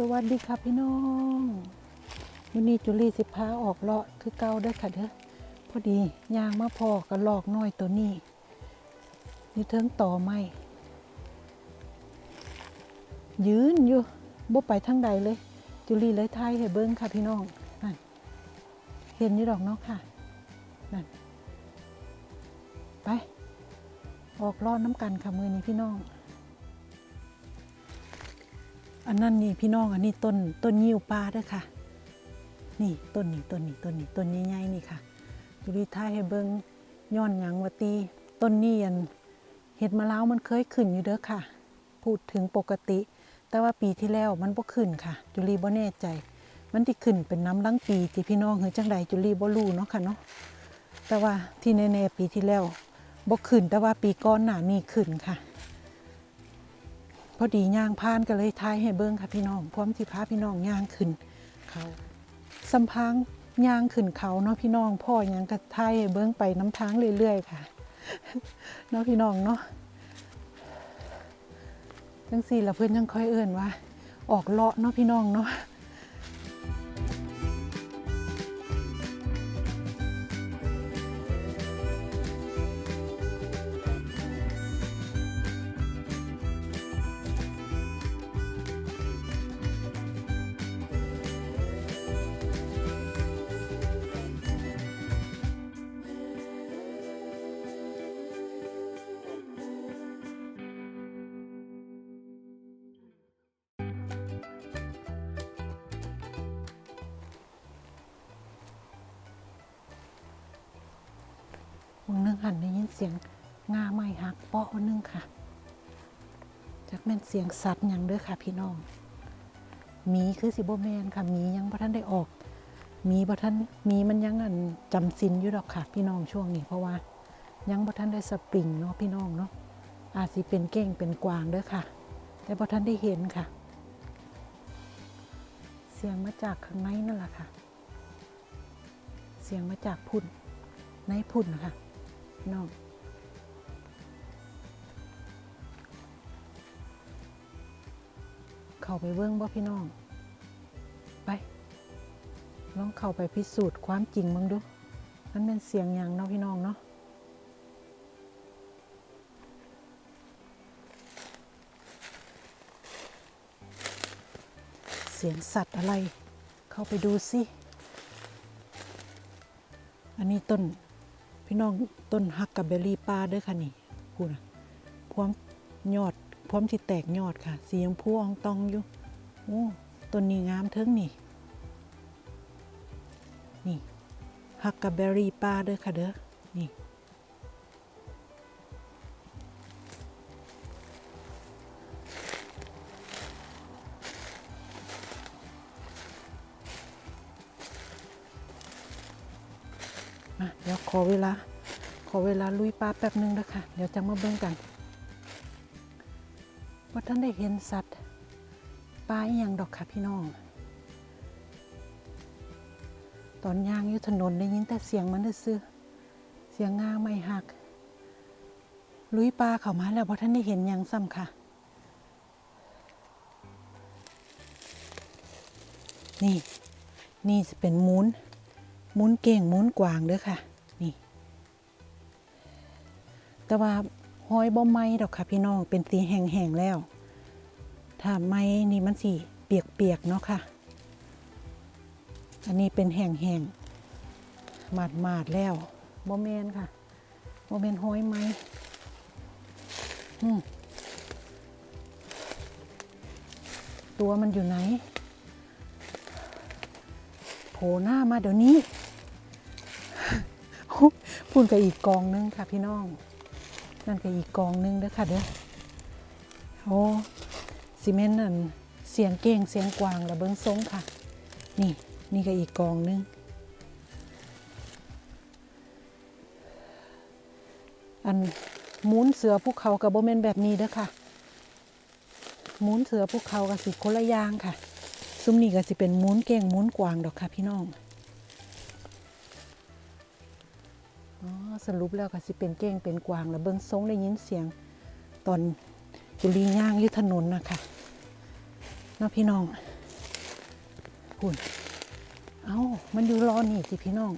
สวัสดีค่ะพี่น้องวันนี้จุลีสิพาออกเลาะคือเก่าเด้ค่ะเด้อพอดียางมาพอกับลอกน้อยตัวนี้นี่เทิงต่อไม้ยืนอยู่บ่ไปทางใดเลย จุลีเลยไทยให้เบิ้งค่ะพี่น้องนั่นเห็นอยู่ดอกเนาะค่ะนั่นไป ออกเลาะน้ำกันค่ะมือนี้พี่น้อง อันนั้นนี่พี่น้องอันนี้ต้นต้นยิ้วปลาเด้วยค่ะ นี่ต้นนี้ต้นนี้ต้นนี้ต้นใหญ่ๆนี่ค่ะดูดีท้ายให้เบิงย้อนหยังวตีต้นนี้อันเห็ดมะล้าวมันเคยขึ้นอยู่เด้อค่ะ พูดถึงปกติ แต่ว่าปีที่แล้วมันบ่ขึ้นค่ะ จุลีบ่แน่ใจ มันที่ขึ้นเป็นน้ำลังปีที่พี่น้องเฮ้ยจังใดจุลีบ่รู้เนาะค่ะเนาะแต่ว่าที่แน่ๆปีที่แล้วบ่ขึ้นแต่ว่าปีก่อนหน้านี้ขึ้นค่ะ พอดีย่างพานก็เลยทายให้เบิ้งค่ะพี่น้องพร้อมที่พาพี่น้องย่างขึ้นเขาสัมพังย่างขึ้นเขาเนาะพี่น้องพ่อยังก็ทายให้เบิ้งไปน้ำทางเรื่อยๆค่ะเนาะพี่น้องเนาะจังสี่ละเพื่อนยังค่อยเอื่นว่า ออกเลาะเนาะพี่น้องเนาะ วันนึงหันได้ยินเสียงงาไม้หักเปาะวันนึงค่ะ จากแม่นเสียงสัตว์ยังเด้อค่ะ พี่น้องมีคือสิบแมนค่ะมียังบ่ทันได้ออก มีบ่ทันมีมันยังอันจำสินอยู่ดอกค่ะ พี่น้องช่วงนี้เพราะว่า ยังบ่ทันได้สปริงเนาะพี่น้องเนาะอาจสิเป็นเก้งเป็นกวางเด้อค่ะ แต่บ่ทันได้เห็นค่ะ เสียงมาจากข้างในนั่นแหละค่ะ เสียงมาจากพุ่นในพุ่นนะคะ พี่น้องเข้าไปเบิ้องบ่พี่น้อง ไป ลองเข้าไปพิสูจน์ความจริงมึงดูมันเป็นเสียงอย่างเนาะพี่น้องเนาะเสียงสัตว์อะไร เข้าไปดูสิ อันนี้ต้น พี่น้องต้นฮักกับเบอร์รี่ปลาเด้วยค่ะนี่พูดนะพร้อมยอดพร้อมที่แตกยอดค่ะ สีชมพูอองตองอยู่โอ้ต้นนี้งามเทิงนี่ นี่ฮักกับเบอร์รี่ปลาเด้อค่ะเด้อนี่อะเดี๋ยว ขอเวลา ขอเวลาลุยปลาแป๊บหนึงนะคะเดี๋ยวจะมาเบิ่งกันว่าท่านได้เห็นสัตว์ปลาอย่างดอกค่ะพี่น้อง ตอนย่างอยู่ถนนได้ยินแต่เสียงมันซื่อเสียงงาไม่หัก ลุยปลาเข้ามาแล้วเพราะท่านได้เห็นหยังซ้ำค่ะนี่ นี่จะเป็นมูนมุนเก่งมุนกวางเด้อค่ะ แต่ว่าห้อยบ่ไหม้ดอกค่ะพี่น้องเป็นสีแห้งๆแล้ว ถ้าไหม้นี่มันสิเปียกๆเนาะค่ะ อันนี้เป็นแห้งๆหมาดๆแล้วบ่แมนค่ะบ่แมนห้อยไหม้อืมตัวมันอยู่ไหนโผล่หน้ามาเดี๋ยวนี้ พูดกับอีกกองนึงค่ะพี่น้อง นั่นกับอีกกองนึงเด้อค่ะเด้อโอ้ซีเมนต์นั่นเสียงเก่งเสียงกวางระเบิงทรงค่ะ นี่นี่ก็อีกกองนึงอันมูนเสือภูเขากับโบเมนแบบนี้เด้อค่ะมูนเสือภูเขากับสิคนละยางค่ะ ซุ้มนี่ก็สิเป็นมูนเก่งมูนกวางดอกค่ะพี่น้อง อ๋อสรุปแล้วก็สิเป็นเก้งเป็นกวางแล้วเบิ้งทรงได้ยินเสียงตอนจุลีย่างยุถนนนะคะเนาพี่น้องเพุ่นเอามันอยู่รอนี่สิพี่น้อง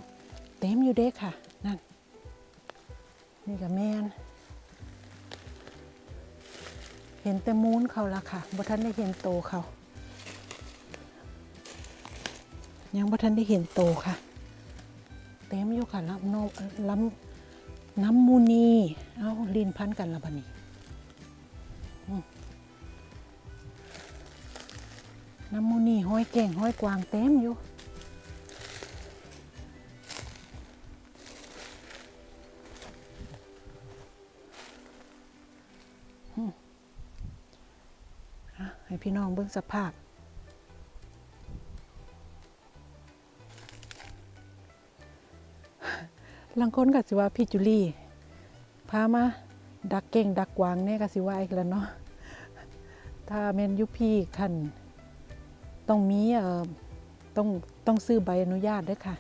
เต็มอยู่เด้ค่ะ นั่น นี่กับแมนเห็นแต่มูนเขาละค่ะบ่ทันได้เห็นโตเขา ยังบ่ทันได้เห็นโตค่ะ เต็มอยู่ค่ะลำโนลำน้ำมูนีเอาลินพันกันละบันี้น้ำมูนีห้อยแก่งห้อยกวางเต็มอยู่อะให้พี่น้องเบิ่งสภาพ ลังคนก็สิว่าพี่จุลี่พามาดักเก่งดักกวางเนี่ยก็สิว่าอีกแล้วเนาะถ้าแมนยุพี่คันต้องมีเอ่อต้องต้องซื้อใบอนุญาตด้วยค่ะ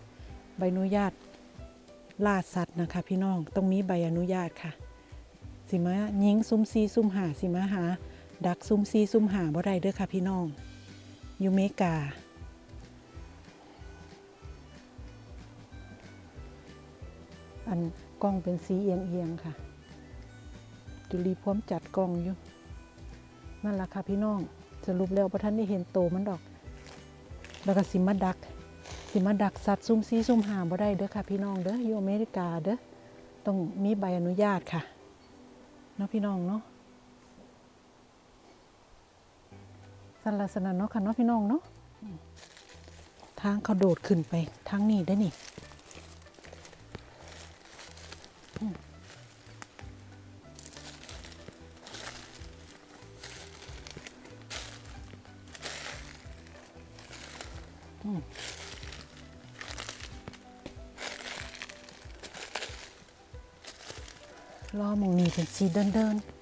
ใบอนุญาตล่าสัตว์นะคะ พี่น้องต้องมีใบอนุญาตค่ะ สิมายิงซุ่มซีซุ่มหาสิมาหา ดักซุ่มซีซุ่มหาบ่ได้เด้อค่ะ พี่น้อง อยู่เมกา อันกล้องเป็นสีเอียงเอียงๆค่ะ จุลีพร้อมจัดกล้องอยู่นั่นแหละค่ะพี่น้องสรุปแล้วประท่านได้เห็นโตมันดอก แล้วก็สิมาดัก สิมาดักสัตว์ซุ่มซีซุ่มหาบ่ได้เด้อค่ะ พี่น้องเด้ออยู่อเมริกาเด้อต้องมีใบอนุญาตค่ะเนาะพี่น้องเนาะสันลักษณะเนาะค่ะเนาะพี่น้องเนาะทางเขาโดดขึ้นไปทางนี้ได้นี่ ล้อมองนี้เป็นสีเดินเดินๆ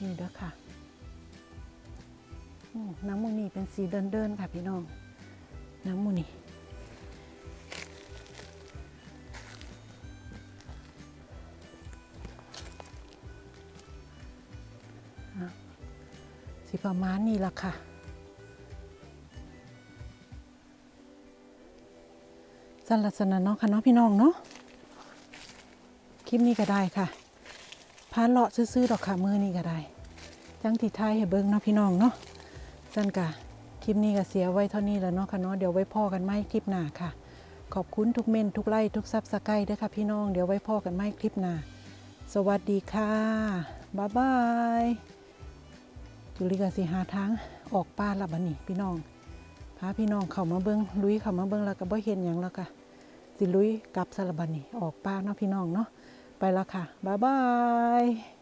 นี่เด้อค่ะน้ำมูนี่เป็นสีเดินเดินๆค่ะพี่น้อง น้ำมูนี่ สีประมาณนี้ละค่ะ สั้นลักษณะเนาะค่ะเนาะพี่น้องเนาะ คลิปนี้ก็ได้ค่ะ พาเลาะซื้อๆดอกค่ะมือนี้ก็ได้ จังที่ไทายให้เบิ่งเนาะพี่น้องเนาะสั้นกะคลิปนี้ก็เสียไว้เท่านี้แล้วเนาะค่ะเนาะเดี๋ยวไว้พ่อกันไม่คลิปหน้าค่ะ ขอบคุณทุกเมนทุกไลค์ทุกซับสไครต์ด้วยค่ะพี่น้องเดี๋ยวไว้พ่อกันไม่คลิปหน้า สวัสดีค่ะ บ๊ายบาย จุลิกาสิหาทางออกป้าละบันนี่พี่น้องพาพี่น้องเข้ามาเบิ้งลุยเข้ามาเบิ้งแล้วก็บ่เห็นหยังแล้วค่ะสิลุยกลับสารบันนี่ออกป้าเนาะพี่น้องเนาะไปแล้วค่ะบ๊ายบาย